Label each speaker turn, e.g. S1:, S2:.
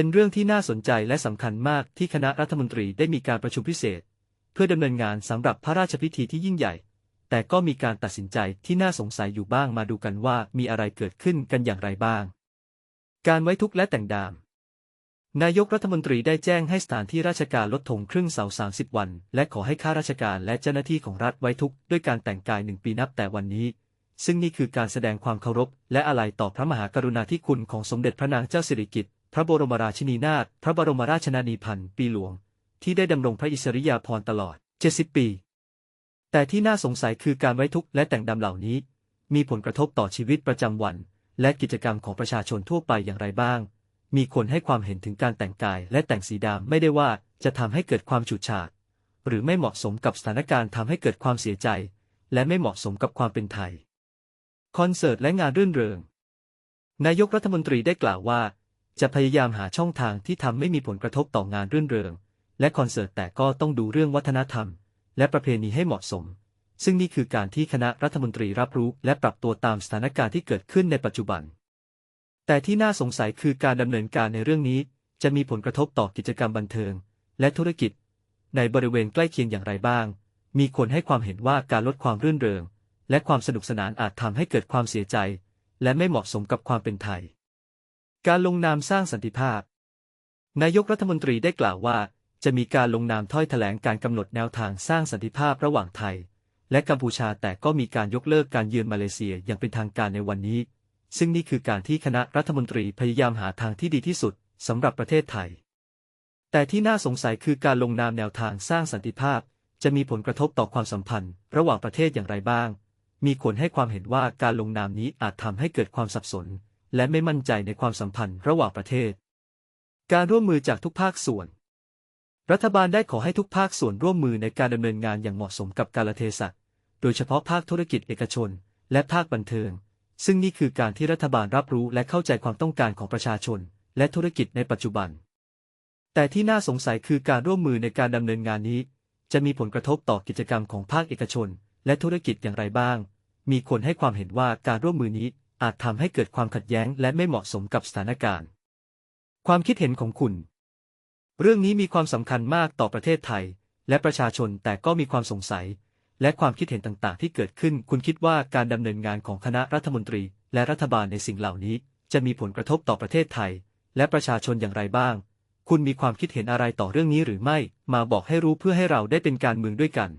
S1: เป็นเรื่องที่น่าสนใจและสำคัญมากที่คณะรัฐมนตรีได้มีการประชุมพิเศษ เพื่อดำเนินงานสำหรับพระราชพิธีที่ยิ่งใหญ่ แต่ก็มีการตัดสินใจที่น่าสงสัยอยู่บ้างมาดูกันว่ามีอะไรเกิดขึ้นกันอย่างไรบ้าง การไว้ทุกข์และแต่งดาม นายกรัฐมนตรีได้แจ้งให้สถานที่ราชการลดธงครึ่งเสา 30 วัน และขอให้ข้าราชการและเจ้าหน้าที่ของรัฐไว้ทุกข์ด้วยการแต่งกายหนึ่งปีนับแต่วันนี้ซึ่งนี่คือการแสดงความเคารพ และอาลัยต่อพระมหากรุณาธิคุณของสมเด็จพระนางเจ้าสิริกิติ์ พระบรมราชินีนาถพระบรมราชชนนีพันปีหลวง ที่ได้ดำรงพระอิสริยาภรณ์ตลอด 70 ปี แต่ที่น่าสงสัยคือการไว้ทุกข์และแต่งดำเหล่านี้ มีผลกระทบต่อชีวิตประจำวัน และกิจกรรมของประชาชนทั่วไปอย่างไรบ้าง มีคนให้ความเห็นถึงการแต่งกาย และแต่งสีดำไม่ได้ว่าจะทำให้เกิดความฉูดฉาดหรือไม่เหมาะสมกับสถานการณ์ทำให้เกิดความเสียใจ และไม่เหมาะสมกับความเป็นไทย คอนเสิร์ตและงานรื่นเริง นายกรัฐมนตรีได้กล่าวว่า จะพยายามหาช่องทางที่ทำไม่มีผลกระทบต่องานรื่นเริง และคอนเสิร์ตแต่ก็ต้องดูเรื่องวัฒนธรรม และประเพณีให้เหมาะสม ซึ่งนี่คือการที่คณะรัฐมนตรีรับรู้และปรับตัวตามสถานการณ์ที่เกิดขึ้นในปัจจุบัน แต่ที่น่าสงสัยคือการดำเนินการในเรื่องนี้ จะมีผลกระทบต่อกิจกรรมบันเทิง และธุรกิจ ในบริเวณใกล้เคียงอย่างไรบ้าง มีคนให้ความเห็นว่าการลดความรื่นเริง และความสนุกสนานอาจทำให้เกิดความเสียใจ และไม่เหมาะสมกับความเป็นไทย การลงนามสร้างสันติภาพ นายกรัฐมนตรีได้กล่าวว่า จะมีการลงนามถ้อยแถลงการกำหนดแนวทางสร้างสันติภาพระหว่างไทย และกัมพูชาแต่ก็มีการยกเลิกการเยือนมาเลเซียอย่างเป็นทางการในวันนี้ ซึ่งนี่คือการที่คณะรัฐมนตรีพยายามหาทางที่ดีที่สุดสำหรับประเทศไทย แต่ที่น่าสงสัยคือการลงนามแนวทางสร้างสันติภาพ จะมีผลกระทบต่อความสัมพันธ์ ระหว่างประเทศอย่างไรบ้าง มีคนให้ความเห็นว่าการลงนามนี้อาจทำให้เกิดความสับสน และไม่มั่นใจในความสัมพันธ์ระหว่างประเทศ การร่วมมือจากทุกภาคส่วน รัฐบาลได้ขอให้ทุกภาคส่วนร่วมมือในการดำเนินงานอย่างเหมาะสมกับกาลเทศะโดยเฉพาะภาคธุรกิจเอกชน และภาคบันเทิง ซึ่งนี่คือการที่รัฐบาลรับรู้และเข้าใจความต้องการของประชาชน และธุรกิจในปัจจุบัน แต่ที่น่าสงสัยคือการร่วมมือในการดำเนินงานนี้ จะมีผลกระทบต่อกิจกรรมของภาคเอกชน และธุรกิจอย่างไรบ้าง มีคนให้ความเห็นว่าการร่วมมือนี้ อาจทำให้เกิดความขัดแย้งและไม่เหมาะสมกับสถานการณ์ ความคิดเห็นของคุณ เรื่องนี้มีความสำคัญมากต่อประเทศไทย และประชาชนแต่ก็มีความสงสัย และความคิดเห็นต่างๆ ที่เกิดขึ้น คุณคิดว่าการดำเนินงานของคณะรัฐมนตรี และรัฐบาลในสิ่งเหล่านี้ จะมีผลกระทบต่อประเทศไทย และประชาชนอย่างไรบ้าง คุณมีความคิดเห็นอะไรต่อเรื่องนี้หรือไม่ มาบอกให้รู้เพื่อให้เราได้เป็นการเมืองด้วยกัน